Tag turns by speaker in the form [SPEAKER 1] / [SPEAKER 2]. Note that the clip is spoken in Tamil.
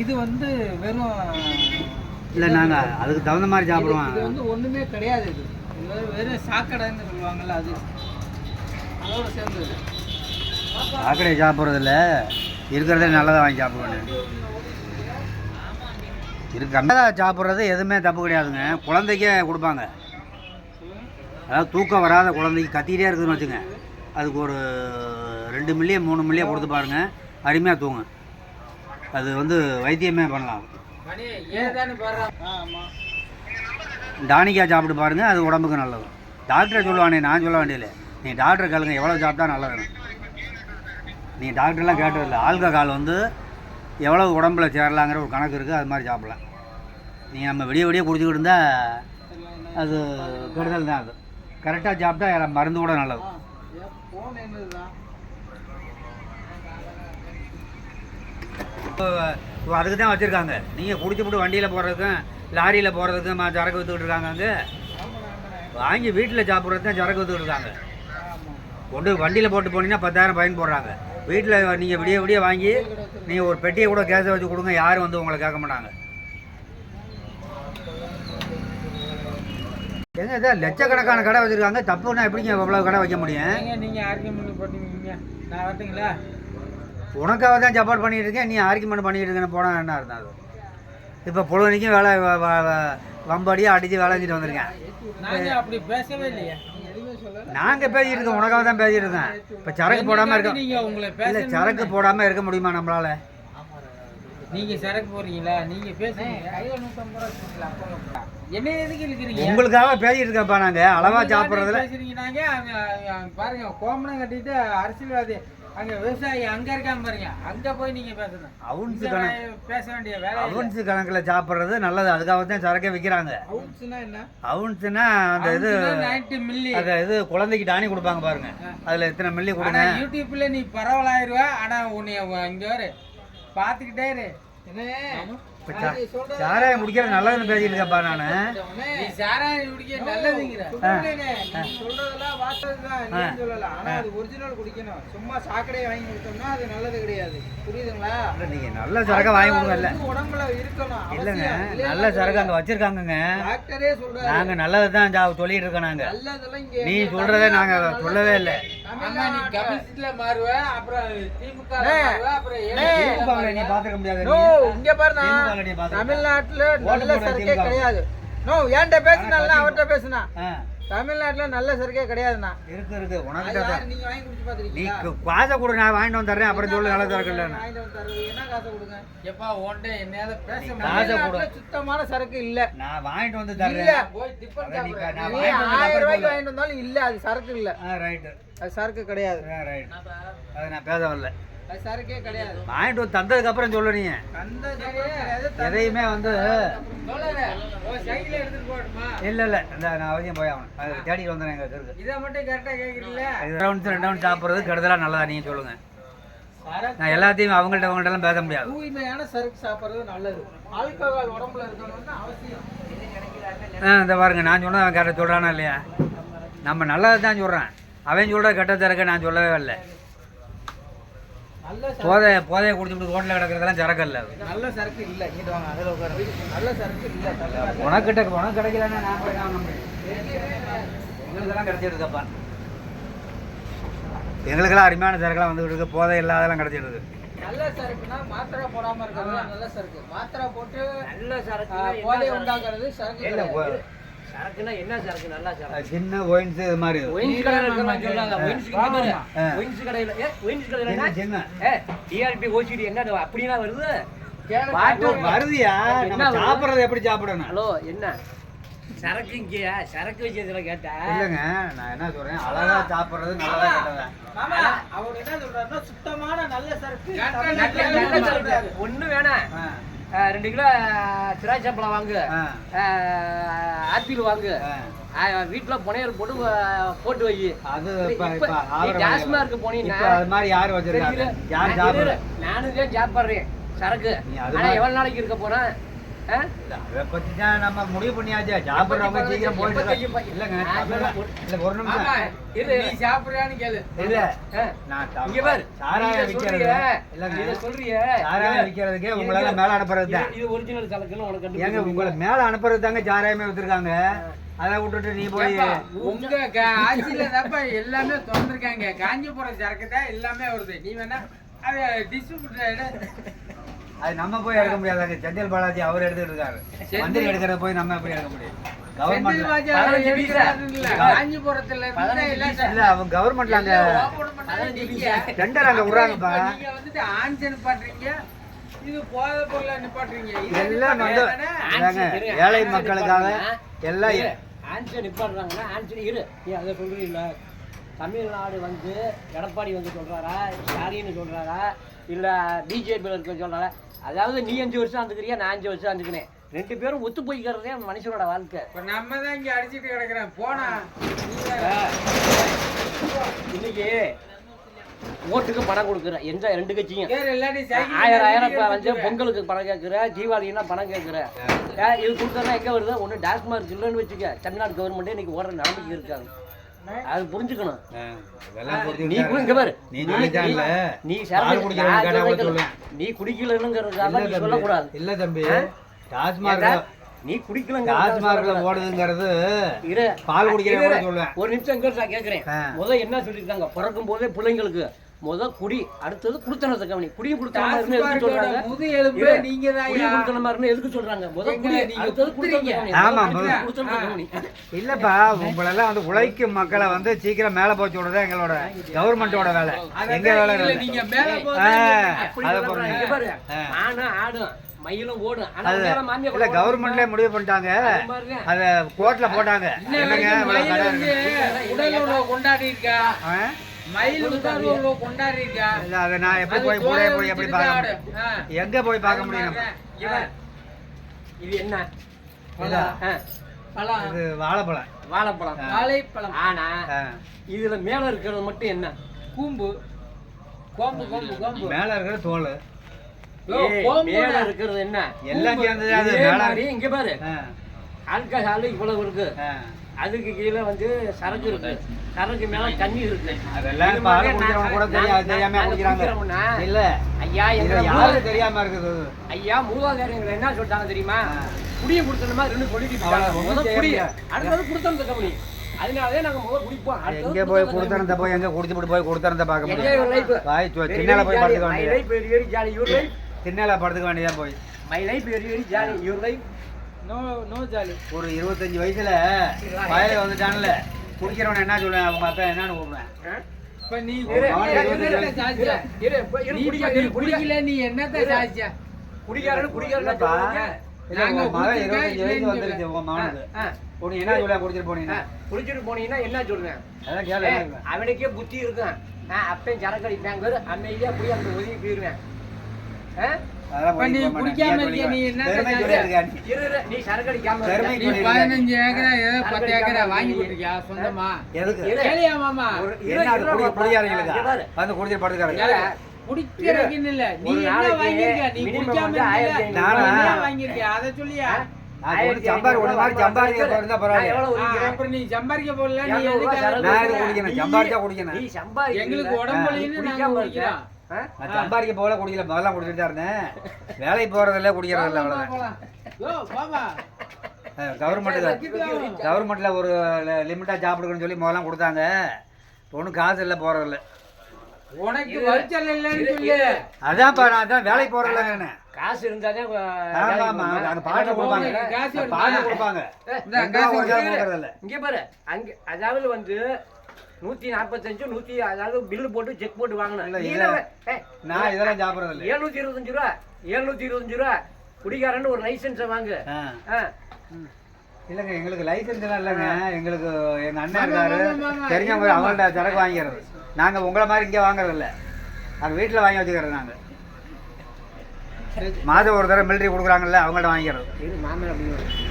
[SPEAKER 1] இது வந்து வெறும்
[SPEAKER 2] இல்லை நாங்கள் அதுக்கு தகுந்த மாதிரி
[SPEAKER 1] இது
[SPEAKER 2] சாப்பிடுவோம்.
[SPEAKER 1] வந்து ஒண்ணுமே கிடையாது இது. இது வெறும் சாக்கடைன்னு சொல்லுவாங்கல்ல அது. அதோட சேர்ந்தது
[SPEAKER 2] சாக்கடை சாப்பிட்றதில்ல. இருக்கிறதே நல்லதாக வாங்கி சாப்பிடுவேன் இருக்கு சாப்பிட்றது எதுவுமே தப்பு கிடையாதுங்க. குழந்தைக்கே கொடுப்பாங்க. அதாவது தூக்கம் வராத குழந்தைக்கு கத்திக்கிட்டே இருக்குதுன்னு வச்சுங்க அதுக்கு ஒரு ரெண்டு மில்லிய மூணு மில்லிய கொடுத்து பாருங்க. அருமையாக தூங்கும். அது வந்து வைத்தியமே பண்ணலாம்.
[SPEAKER 1] மணி ஏதானு பாரு ஆமா.
[SPEAKER 2] டானிக்கா சாப்பிட்டு பாருங்க அது உடம்புக்கு நல்லது. டாக்டரை சொல்லுவானே நான் சொல்ல வேண்டியதில்லை. நீ டாக்டரை கேளுங்க எவ்வளோ சாப்பிட்டா நல்லதுன்னு நீ டாக்டர்லாம் கேட்டதில்லை. ஆல்கஹால் வந்து எவ்வளோ உடம்புல சேரலாங்கிற ஒரு கணக்கு இருக்குது அது மாதிரி சாப்பிடலாம். நீ நம்ம விடிய விடிய குடிச்சிக்கிட்டு இருந்தால் அது கெடுதல் தான் அது. கரெக்டாக சாப்பிட்டா மருந்து கூட நல்லது
[SPEAKER 1] ஃபோன் என்னதுதான்
[SPEAKER 2] இப்போ இப்போ அதுக்கு தான் வச்சுருக்காங்க. நீங்கள் குடிச்சுப்புட்டு வண்டியில் போகிறதுக்கும் லாரியில் போகிறதுக்கும் சரக்கு விற்றுக்கிட்டு இருக்காங்க அங்கே. வாங்கி வீட்டில் சாப்பிட்றது தான் சரக்கு விற்றுக்கிட்டு இருக்காங்க. கொண்டு வண்டியில் போட்டு போனீங்கன்னா பத்தாயிரம் பயன் போடுறாங்க. வீட்டில் நீங்கள் விடிய விடிய வாங்கி நீங்கள் ஒரு பெட்டியை கூட கேஸை வச்சு கொடுங்க யாரும் வந்து உங்களை கேட்க மாட்டாங்க. எங்க இதை லட்சக்கணக்கான கடை வச்சுருக்காங்க. தப்புன்னா எப்படிங்க இவ்வளோ கடை வைக்க முடியும்?
[SPEAKER 1] ஏங்க நீங்க ஆர்கியூமெண்ட் பண்ணுவீங்க நான் வரட்டுங்களா?
[SPEAKER 2] உனக்காக தான் சப்போர்ட் பண்ணிட்டு இருக்கேன் நீ ஆர்கியூமெண்ட் பண்ணிட்டு இருக்கேன்னு போனால் என்ன அது? இப்போ பொழுதுனைக்கும் வேலை வம்படியாக அடித்து வேலை செஞ்சுட்டு வந்திருக்கேன்.
[SPEAKER 1] அப்படி பேசவே இல்லையா.
[SPEAKER 2] நாங்கள் பேசிட்டு இருக்கோம் உனக்காக தான் பேசிட்டு இருக்கேன். இப்போ சரக்கு போடாமல் இருக்க இல்லை சரக்கு போடாமல் இருக்க முடியுமா நம்மளால?
[SPEAKER 1] நீங்க சரக்கு போறீங்களா நீங்க பேசுங்க. என்ன எதுக்கு இருக்கிறீங்க
[SPEAKER 2] உங்களுக்காக பேசிட்டு இருக்கேன்ப்பா நாங்கள் அளவாக சாப்பிட்றதுல.
[SPEAKER 1] பேசுறீங்க நாங்க அங்க அங்க பாருங்க கோமணம் கட்டிட்டு அரசியல்வாதி அங்க விவசாயி அங்க இருக்காம பாருங்க. அங்க போய் நீங்க பேசணும்.
[SPEAKER 2] அவுன்ஸ் கணக்கு
[SPEAKER 1] பேச வேண்டிய வேலை.
[SPEAKER 2] அவுன்ஸ் கணக்கில் சாப்பிட்றது நல்லது. அதுக்காக தான் சரக்கே விற்கிறாங்க
[SPEAKER 1] அவுன்ஸ்னா என்ன?
[SPEAKER 2] அவுன்ஸ்னா அந்த இது
[SPEAKER 1] நைன்டி மில்லி
[SPEAKER 2] அந்த இது குழந்தைக்கு டானி கொடுப்பாங்க பாருங்க. அதில் எத்தனை மில்லி
[SPEAKER 1] ஆனா
[SPEAKER 2] கொடுங்க
[SPEAKER 1] யூடியூப்ல நீ பரவலாயிருவ. ஆனா உன்னை இங்க வரு. பாத்துக்கிட்டே இரு. என்ன?
[SPEAKER 2] சாராயம் குடிக்கிறது நல்லதுன்னு பேசிட்டு இருக்கப்பா நான்.
[SPEAKER 1] நீ சாராயம் குடிக்க நல்லதுங்கிற. சொல்றதெல்லாம் வாசல்தான் இல்லைன்னு சொல்லல ஆனா அது ஒரிஜினல் குடிக்கணும். சும்மா சாக்கடையை வாங்கி கொடுத்தோம்னா அது நல்லது கிடையாது. புரியுதுங்களா?
[SPEAKER 2] நீங்கள் நல்ல சரக்கை வாங்கி கொடுங்கல்ல.
[SPEAKER 1] உடம்புல இருக்கணும்
[SPEAKER 2] இல்லைங்க நல்ல சரக்கு அங்கே வச்சுருக்காங்கங்க.
[SPEAKER 1] டாக்டரே சொல்றாரு.
[SPEAKER 2] நாங்கள் நல்லது தான் ஜா சொல்லிட்டு இருக்கோம்
[SPEAKER 1] இங்க
[SPEAKER 2] நீ சொல்கிறதே நாங்கள் சொல்லவே இல்லை.
[SPEAKER 1] தமிழ்நாட்டுல நல்ல சரக்கே. கிடையாது. நோ ஏன்ட்ட பேசுனா அவர்கிட்ட பேசுனா. தமிழ்நாட்டுல நல்ல சரக்கே கிடையாதுண்ணா.
[SPEAKER 2] இருக்கு இருக்கு. உனக்கிட்ட தான்.
[SPEAKER 1] நீங்க வாங்கி குடிச்சு
[SPEAKER 2] நீ
[SPEAKER 1] பாத்துருக்கீங்களா
[SPEAKER 2] கு- காசை கொடு நான் வாங்கிட்டு வந்துடுறேன் அப்புறம் சொல்லு நல்ல சரக்கு இல்லைன்னு.
[SPEAKER 1] வாங்கிட்டு வந்து என்ன காசை கொடுங்க? எப்பா உன்ட்ட என்னால பேச
[SPEAKER 2] காசை
[SPEAKER 1] முடியல
[SPEAKER 2] கொடு.
[SPEAKER 1] சுத்தமான சரக்கு இல்ல.
[SPEAKER 2] நான் வாங்கிட்டு வந்து
[SPEAKER 1] இல்ல.
[SPEAKER 2] தர்றேன்
[SPEAKER 1] போய் டிஃபன்
[SPEAKER 2] அதான் நீ க- நான்
[SPEAKER 1] நீ
[SPEAKER 2] வாங்கிட்டு வந்து
[SPEAKER 1] ஆயிரம்
[SPEAKER 2] அப்புறம்
[SPEAKER 1] ரூபாய்க்கு
[SPEAKER 2] சொல்லு.
[SPEAKER 1] வாங்கிட்டு வந்தாலும் இல்ல அது சரக்கு இல்ல.
[SPEAKER 2] ஆ ரைட்டு
[SPEAKER 1] அது சரக்கு கிடையாது.
[SPEAKER 2] ஆ ரைட் அது நான் பேச வரல.
[SPEAKER 1] அது சரக்கே கிடையாது.
[SPEAKER 2] வாங்கிட்டு வந்து தந்ததுக்கு அப்புறம் சொல்லு நீ. எதையுமே வந்து
[SPEAKER 1] போட்டுமா
[SPEAKER 2] இல்லை இல்லை இந்த நான் அவசியம் போய் ஆகணும். அது தேடிட்டு வந்தேன் எங்கள் இருக்கு
[SPEAKER 1] இதை மட்டும்
[SPEAKER 2] ரவுண்ட்ஸ் ரெண்டு ரவுண்ட் சாப்பிட்றது கெடுதலாக நல்லதா நீங்கள் சொல்லுங்கள் நான் எல்லாத்தையும் அவங்கள்ட்ட அவங்கள்ட்டலாம் பேச முடியாது.
[SPEAKER 1] தூய்மையான சரக்கு சாப்பிடுறது நல்லது. ஆல்கஹால் உடம்புல இருக்கணும்னு அவசியம்.
[SPEAKER 2] ஆ இந்த பாருங்க நான் சொன்னது அவன் கரெக்டாக சொல்கிறானா இல்லையா? நம்ம நல்லது தான் சொல்கிறேன் அவன் சொல்கிற கெட்ட சரக்கு நான் சொல்லவே இல்லை. போதை போதையை குடிச்சுட்டு ரோட்டில் கிடக்கிறதெல்லாம் சரக்கு இல்லை.
[SPEAKER 1] நல்ல சரக்கு இல்ல. இங்கிட்டு வாங்க அதில் உட்காரு. நல்ல சரக்கு இல்ல. தமிழ்நாட்டுல.
[SPEAKER 2] உனக்கிட்ட உனக்கு கிடைக்கலன்னா நான் போய் வாங்க முடியும் எங்களுக்கெல்லாம் கிடைச்சிருக்கப்பா எங்களுக்கெல்லாம் அருமையான சரக்குலாம் வந்துகிட்டு இருக்கு போதை இல்லாதெல்லாம் கிடைச்சிட்டு இருக்கு
[SPEAKER 1] நல்ல சரக்குனா மாத்திரை போடாம இருக்கிறது நல்ல சரக்கு. மாத்திரை போட்டு
[SPEAKER 3] நல்ல சரக்கு?
[SPEAKER 1] போதை உண்டாக்குறது சரக்கு
[SPEAKER 2] இல்லை
[SPEAKER 1] கிடையாது.
[SPEAKER 3] சரக்குனா என்ன சரக்கு? நல்ல சரக்கு.
[SPEAKER 2] சின்ன ஒயின்ஸ் இது மாதிரி
[SPEAKER 3] ஒயின்ஸ் கடையில் ஒயின்ஸ்
[SPEAKER 2] ஆ.
[SPEAKER 3] ஒயின்ஸ் கடையில் ஏ ஒயின்ஸ் கடையில் என்ன?
[SPEAKER 2] சின்ன.
[SPEAKER 3] ஏ டிஆர்பி ஓசிடி என்ன அப்படின்னா வருது?
[SPEAKER 2] வருதியா? நம்ம? சாப்பிட்றது எப்படி சாப்பிடணும்?
[SPEAKER 3] ஹலோ என்ன? சரக்கு இங்கேயா? சரக்கு விஷயத்துல கேட்டா?
[SPEAKER 2] இல்லைங்க நான் என்ன சொல்றேன்? அழகா சாப்பிட்றது நல்லதா கெட்டதா?
[SPEAKER 1] மாமா, அவர் என்ன சொல்றாருன்னா சுத்தமான நல்ல சரக்கு.
[SPEAKER 3] ஒண்ணு வேணாம். ரெண்டு கிலோ திராட்சை பழம் வாங்கு. ஆப்பிள் வாங்கு. வீட்டுல புனையர் போட்டு போட்டு வை.
[SPEAKER 2] அது
[SPEAKER 3] டாஸ்மார்க் போனீங்கன்னா
[SPEAKER 2] அது மாதிரி யார் வச்சிருக்காங்க? யார் சாப்பிடுற
[SPEAKER 3] நானும் தான் சாப்பிடுறேன் சரக்கு. ஆனா எவ்வளவு நாளைக்கு இருக்க போறேன்?
[SPEAKER 2] அதை பத்தி தான் நம்ம முடிவு பண்ணியாச்சு. சாப்பிட்றவங்க சீக்கிரம் போயிட்டு. இல்லைங்க. இல்ல ஒரு
[SPEAKER 1] ஆமா
[SPEAKER 2] நிமிஷம்.
[SPEAKER 3] இரு.
[SPEAKER 1] நீ சாப்பிடுறான்னு கேளு.
[SPEAKER 2] இல்ல. நான்
[SPEAKER 3] இங்க பாரு.
[SPEAKER 2] சாராயம்
[SPEAKER 3] சொல்றியே.
[SPEAKER 2] இல்லைங்க.
[SPEAKER 3] இதை சொல்றியே.
[SPEAKER 2] சாராயம்
[SPEAKER 3] இது-
[SPEAKER 2] உங்களால மேல அனுப்புறது தான்
[SPEAKER 3] இது- ஒரிஜினல் உனக்கு
[SPEAKER 2] ஏங்க உங்களை மேல அனுப்புறது தாங்க சாராயமே வித்துருக்காங்க அதை விட்டுட்டு நீ போய்
[SPEAKER 1] உங்க ஆட்சியில தான்ப்பா எல்லாமே திறந்திருக்காங்க. காஞ்சிபுரம் சரக்கு தான் எல்லாமே வருது. நீ வேணா அதை டிஸ்ட்ரிபியூட்டர்
[SPEAKER 2] அது நம்ம போய் எடுக்க முடியாதாங்க செந்தில் பாலாஜி அவர் எடுத்துட்டு இருக்காரு மந்திரி எடுக்கிறத போய் நம்ம எப்படி எடுக்க முடியும்? கவர்மெண்ட்ல அங்க. டெண்டர் அங்க விடுறாங்கப்பா. எல்லாம் வந்து. ஏழை மக்களுக்காக. எல்லாம்.
[SPEAKER 3] ஆன்சர் நிப்பாடுறாங்கன்னா ஆன்சர் இரு. நீ அதை சொல்றீல்ல. தமிழ்நாடு வந்து எடப்பாடி வந்து சொல்றாரா? ஸ்டாலின் சொல்றாரா? இல்ல பிஜேபியில் இருக்க சொல்றாரா? அதாவது நீ அஞ்சு வருஷம் வந்துக்கிறியா நான் அஞ்சு வருஷம் வந்துக்கிறேன் ரெண்டு பேரும் ஒத்து போய்க்கிறதே மனுஷனோட வாழ்க்கை.
[SPEAKER 1] இப்ப நம்ம தான் இங்க அடிச்சிட்டு கிடக்குறேன். போனா.
[SPEAKER 3] இன்னைக்கு ஓட்டுக்கு பணம் கொடுக்குற. எந்த ரெண்டு கட்சியும். ஆயிரம் ஆயிரம் இப்போ வந்து பொங்கலுக்கு பணம் கேட்குற தீபாவளினா பணம் கேட்குற இது கொடுத்தா எங்கே வருது? ஒன்று டாஸ்மார்க் இல்லைன்னு வச்சுக்க. தமிழ்நாடு கவர்மெண்ட்டே இன்னைக்கு ஓடுற நிலைமைக்கு இருக்காங்க. அது புரிஞ்சுக்கணும். நீ கூட இங்க பாரு.
[SPEAKER 2] நீ சொல்லிட்டான்ல
[SPEAKER 3] நீ
[SPEAKER 2] பால்
[SPEAKER 3] சரக்கு-
[SPEAKER 2] குடிக்கிறவங்க.
[SPEAKER 3] நீ குடிக்கலங்கிறதுக்காக நீ சொல்லக்கூடாது.
[SPEAKER 2] இல்ல தம்பி.
[SPEAKER 3] ஏண்டா, நீ குடிக்கலங்க
[SPEAKER 2] டாஸ்மார்க்ல ஓடுதுங்கிறது
[SPEAKER 3] இரு.
[SPEAKER 2] பால் குடிக்கிறவங்க. சொல்லுவேன்.
[SPEAKER 3] ஒரு நிமிஷம் இங்க நான் கேட்குறேன்
[SPEAKER 2] ஆ.
[SPEAKER 3] முத என்ன சொல்லியிருக்காங்க? பிறக்கும் போதே பிள்ளைங்களுக்கு முத குடி அடுத்தது குடுத்தனத்தை கவனி. குடி குடுத்தனமா இருந்து எதுக்கு சொல்றாங்க?
[SPEAKER 1] முது எலும்பு. நீங்க தான்
[SPEAKER 3] குடி குடுத்தனமா இருந்து எதுக்கு சொல்றாங்க? முத
[SPEAKER 1] எங்க
[SPEAKER 3] குடி
[SPEAKER 1] நீங்க
[SPEAKER 3] அடுத்தது
[SPEAKER 1] குடுக்குறீங்க.
[SPEAKER 3] குடுத்தனத்தை கவனி.
[SPEAKER 2] ஆமா,
[SPEAKER 3] குடுத்தனத்தை கவனி.
[SPEAKER 2] இல்லப்பா உங்களெல்லாம் வந்து உழைக்கும் மக்களை வந்து சீக்கிரம் மேல போச்சு விடுறது எங்களோட கவர்மெண்டோட வேலை. எங்க வேலை
[SPEAKER 1] இல்ல. நீங்க மேல
[SPEAKER 3] ஆடும் மயிலும் ஓடும்.
[SPEAKER 2] இல்ல கவர்மெண்ட்ல முடிவு பண்ணிட்டாங்க.
[SPEAKER 3] அது
[SPEAKER 2] கோர்ட்ல போட்டாங்க. என்னங்க
[SPEAKER 1] கொண்டாடி இருக்கா
[SPEAKER 2] அதை நான் எப்படி
[SPEAKER 1] அது
[SPEAKER 2] போய் கூட
[SPEAKER 1] தோலை
[SPEAKER 2] போய் எப்படி
[SPEAKER 1] உரிச்சிட்டு
[SPEAKER 2] பார்க்க. எங்க போய் பார்க்க முடியும்.
[SPEAKER 3] இது என்ன?
[SPEAKER 2] இதா,
[SPEAKER 3] ஆ,
[SPEAKER 1] பழம்.
[SPEAKER 2] இது வாழைப்பழம்.
[SPEAKER 3] வாழைப்பழம்.
[SPEAKER 1] வாழைப்பழம்.
[SPEAKER 3] ஆனா. இதுல மேல இருக்கிறது மட்டும் என்ன?
[SPEAKER 1] கூம்பு. கோம்பு கோம்பு கோம்பு.
[SPEAKER 2] மேல இருக்கிற தோல்.
[SPEAKER 3] மேல இருக்கிறது என்ன?
[SPEAKER 2] எல்லாம் சேர்ந்தது
[SPEAKER 3] இங்க பாரு. ஆல்கஹால் இவ்வளவு இருக்கு. அதுக்கு கீழே வந்து சரக்கு இருக்கு சரக்கு மேல தண்ணி இருக்கு
[SPEAKER 2] அதெல்லாம் கூட தெரியாது தெரியாம குடிக்கிறாங்க? இல்ல
[SPEAKER 3] ஐயா
[SPEAKER 2] யாரு தெரியாம இருக்குது
[SPEAKER 3] ஐயா மூதாதாரியங்களை என்ன சொல்லிட்டாங்க தெரியுமா. குடியை கொடுத்தணுமா ரெண்டு சொல்லிட்டு
[SPEAKER 2] அவ்வளவு
[SPEAKER 3] போயிட்டாங்க.
[SPEAKER 2] ஒண்ணும்
[SPEAKER 3] முதல்
[SPEAKER 2] செய்ய
[SPEAKER 3] குடி
[SPEAKER 2] முடியாது.
[SPEAKER 3] அடுத்தது கொடுத்தனத்தை கவனி அதனாலே நாங்க முதல் குடிப்போம் அடுத்தது
[SPEAKER 2] எங்க போய்
[SPEAKER 3] குடுத்தனத்தை
[SPEAKER 2] போய் எங்க குடிச்சுட்டு போய் கொடுத்தனத்தை பார்க்க. முடியும். வாய் சு-
[SPEAKER 3] Very,
[SPEAKER 2] திண்ணல
[SPEAKER 3] very
[SPEAKER 2] போய். படுத்துக்க வேண்டியது? திண்ணல படுத்துக்க வேண்டியதான் போய்
[SPEAKER 3] life very, very jolly. Your life?
[SPEAKER 1] No no jolly
[SPEAKER 2] ஒரு இருபத்தஞ்சு வயசுல வயல வந்துட்டான்ல. குடிக்கிறவன் என்ன சொல்லுவேன் அவங்க அப்பா என்னன்னு கூப்பிடுவேன்?
[SPEAKER 1] இப்ப நீ குடிக்கல நீ என்னத்த. சாதிச்ச?
[SPEAKER 3] குடிக்காரன்னு.
[SPEAKER 2] இல்ல,
[SPEAKER 1] நாங்க
[SPEAKER 2] மகன் இருபத்தஞ்சு வயசு வந்துருச்சு உங்க மகனுக்கு.
[SPEAKER 3] ஆ,
[SPEAKER 2] உனக்கு என்ன சொல்ல குடிச்சிட்டு
[SPEAKER 3] ஆ.
[SPEAKER 2] போனீங்கன்னா
[SPEAKER 3] குடிச்சிட்டு போனீங்கன்னா என்ன சொல்றேன்?
[SPEAKER 2] அதான் கேளு
[SPEAKER 3] அவனுக்கே புத்தி இருக்கும். நான் அப்பயும் சரக்கு அடிப்பேன் பேரு அமைதியா போய் அங்க ஒதுங்கி போயிருவேன்.
[SPEAKER 1] பதினஞ்சு ஏக்கரா ஏதோ பத்து ஏக்கரா வாங்கி கொடுத்துருக்கியா சொந்தமா?
[SPEAKER 2] எதுக்கு?
[SPEAKER 1] மாமா.
[SPEAKER 2] வந்து குடிச்சிட்டு படுத்துக்காரங்க
[SPEAKER 1] குடிக்கிறதுக்குன்னு இல்ல. நீ என்ன வாங்கியிருக்க நீ குடிக்காம என்ன
[SPEAKER 2] ரூபாய்.
[SPEAKER 1] வாங்கியிருக்கியா? அதை சொல்லியா. எங்களுக்கு உடம்பு
[SPEAKER 2] நான் சம்பாதிக்க போகல குடிக்கல முதல்ல குடிச்சிட்டு தான் இருந்தேன். வேலைக்கு போறது இல்ல குடிக்கிறது இல்ல
[SPEAKER 1] போலாம்,
[SPEAKER 2] அவ்வளவுதான்
[SPEAKER 1] போலாம். யோ, பாபா
[SPEAKER 2] கவர்மெண்ட்ல கவர்மெண்ட்ல ஒரு லிமிட்டா சாப்பிடுக்கணும்னு சொல்லி முதல்லாம் கொடுத்தாங்க. ஒன்றும் காசு இல்லை போறது இல்ல
[SPEAKER 1] உனக்கு இல்லைன்னு சொல்லு.
[SPEAKER 2] அதான்ப்பா நான் தான் வேலைக்கு போறது இல்லைங்க
[SPEAKER 3] காசு இருந்தாதான்
[SPEAKER 2] ஆமா ஆமா அங்க பாட்டு கொடுப்பாங்க? பாட்டு கொடுப்பாங்க.
[SPEAKER 3] இங்க பாரு அங்க அதாவது வந்து நூத்தி நாற்பத்தஞ்சு நூத்தி அதாவது பில்லு போட்டு செக் போட்டு ஏய்,
[SPEAKER 2] நான் இதெல்லாம் சாப்பிடுறது இல்ல.
[SPEAKER 3] எழுநூத்தி இருபத்தஞ்சு ரூபா எழுநூத்தி இருபத்தஞ்சு ரூபா. குடிகாரன்னு ஒரு லைசன்ஸை வாங்கு.
[SPEAKER 2] ஆ.
[SPEAKER 3] ஆ.
[SPEAKER 2] இல்லைங்க எங்களுக்கு லைசன்ஸ் எல்லாம் இல்லைங்க. எங்களுக்கு எங்க அண்ணன் இருக்காரு. தெரிஞ்சவங்க. அவங்கள்ட்ட சரக்கு வாங்கிக்கிறது. நாங்க உங்களை மாதிரி இங்கே வாங்குறது இல்ல. நாங்க வீட்டுல வாங்கி வச்சுக்கிறது நாங்க. மாதம் ஒரு தடவை மிலிட்டரி கொடுக்குறாங்கல்ல அவங்கள்ட்ட வாங்கிக்கிறது.
[SPEAKER 3] இரு மாமன் அப்படின்னு